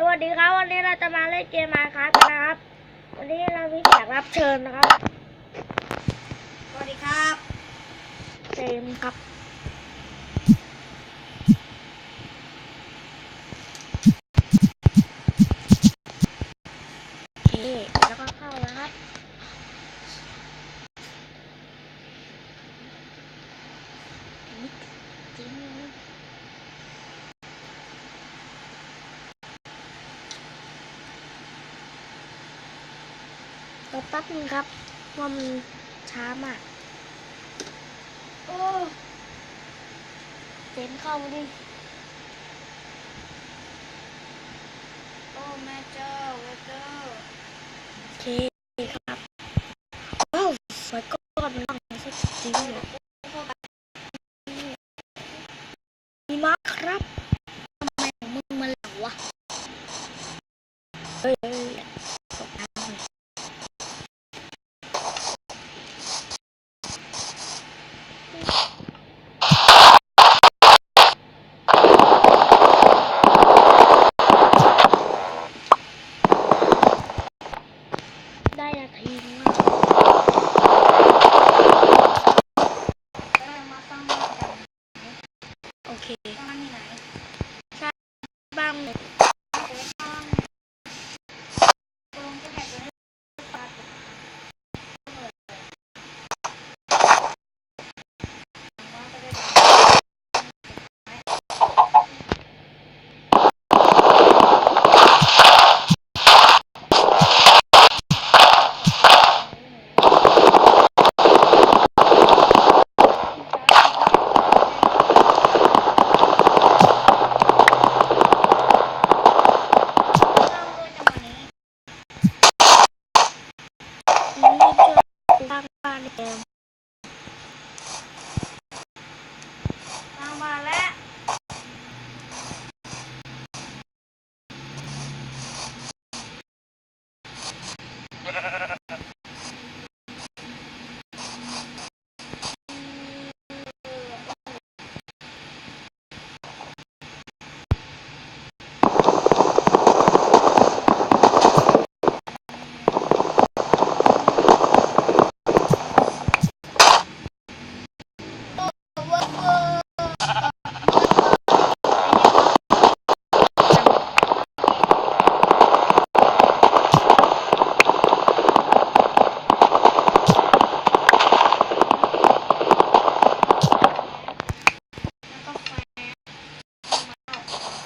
สวัสดีครับวันนี้เราจะมาเล่นเกมมาครับกันนะครับ วันนี้เรามีแขกรับเชิญนะครับ สวัสดีครับเจมส์ครับ โอเค แล้วก็เข้านะครับ นิดจริง รอแป๊บนึงครับว่ามันช้ามาก โอ้เต็มเข้ามาดิ โอ้แม่เจ้าแม่เจ้าโอเคครับว้าวสวยก้อนมันต้องสักจริงเหรอมีมากครับทำไมของมึงมาเหลววะ เฮ้ย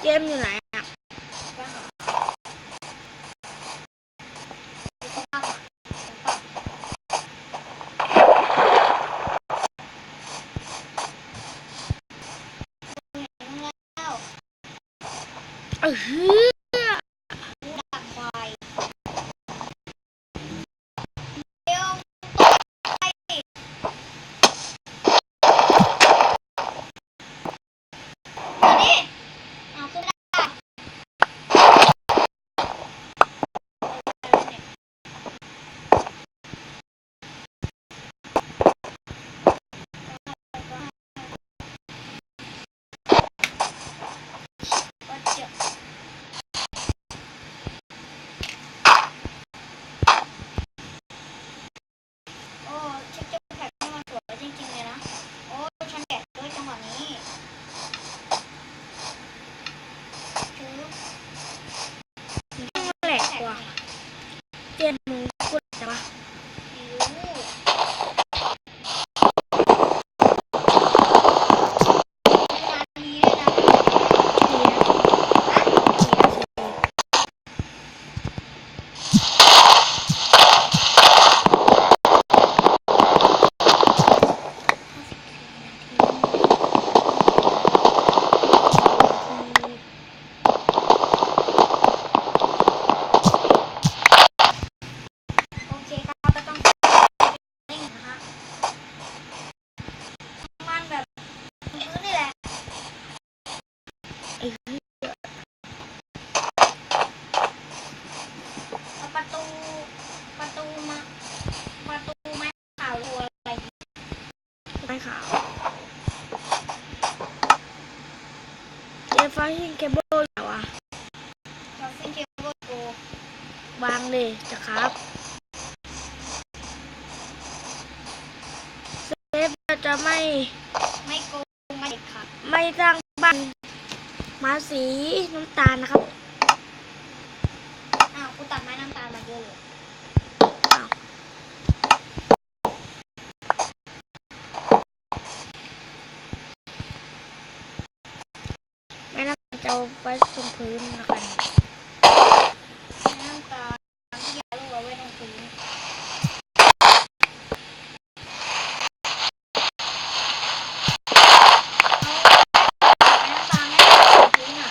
เจมส์อยู่ไหนอะเออหือ ดักควายเร็วมาดิเอาขึ้นได้ก็เจ็บ โอ้ชิคเก้นแพ็คนี่มันสวยจริงๆเลยนะ โอ้ฉันแกะด้วยจังหวะนี้คือ แหลกกว่าเจมส์มึงพูดแต่ว่า ไม่รู้เวลานี้ด้วยนะ ทีนะโอเคครับก็ต้องเร่งนะฮะมันแบบพื้นนี่แหละ ไอ้เหี้ย เอาประตู ประตูมา ประตูไม้ขาวรัวอะไร ไม่ขาวเจมส์ฟ้าหิ้งเคเบิลอยู่ไหนวะเราซิ่งวางเลยจะครับเซฟจะไม่ไม่โกงไม่เด็ดขาดไม่สร้างบ้านมาสีน้ำตาลนะครับ อ้าว กูตัดไม้น้ำตาลมาเยอะเลย อ้าวไม่น่าจะเอา ไว้ตรงพื้นนะครัน ไม้น้ำตาลที่ยาลูกเอาไว้ตรงพื้นเอาไม้น้ำตาลไม่ได้ตรงพื้นอะ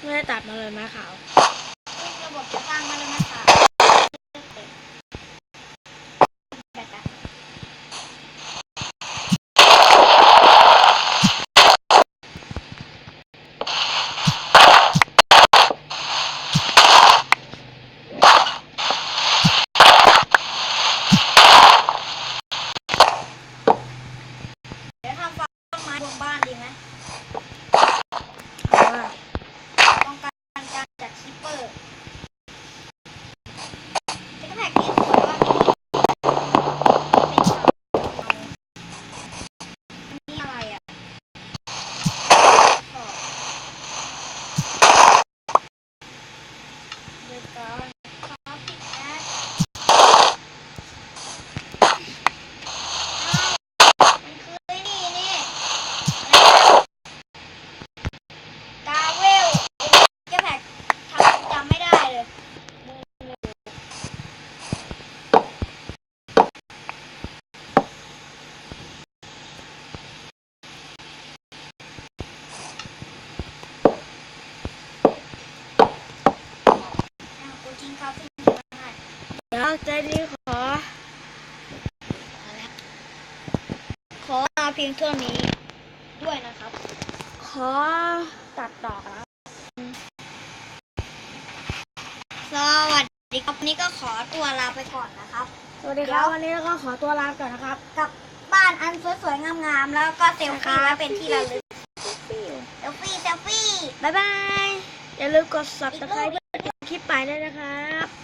ไม่ได้ตัดมาเลยไม้ขาว ระบบจะสร้างมาเลยนะคะแบบนั้น เดี๋ยวทำฟาร์มต้นไม้บนบ้านดีไหม เอาว่า ต้องการการจัดชิปเปอร์เป็นแพ็กที่สวยว่าเป็นชาวอันนี้อะไรอะขอบเดี๋ยวก่อนขอปิดแอปอ้าวมันคือไอ้นี่นี่อะไรนะกาเวลเจะแพ็กทำจำไม่ได้เลยอ้าวกูทิ้งคาเฟ่มาให้ เดี๋ยว ใจดีขอเอาละขอลาเพียงเท่านี้ด้วยนะครับ ขอตัดดอกแล้วสวัสดีครับวันนี้ก็ขอตัวลาไปก่อนนะครับ สวัสดีครับวันนี้ก็ขอตัวลาก่อนนะครับ กับบ้านอันสวยๆงามๆแล้วก็เซลฟี่ไว้เป็นที่ระลึกเซลฟี่เซลฟี่บ๊ายบายอย่าลืมกด subscribe เพื่อดูคลิปใหม่ด้วยนะครับ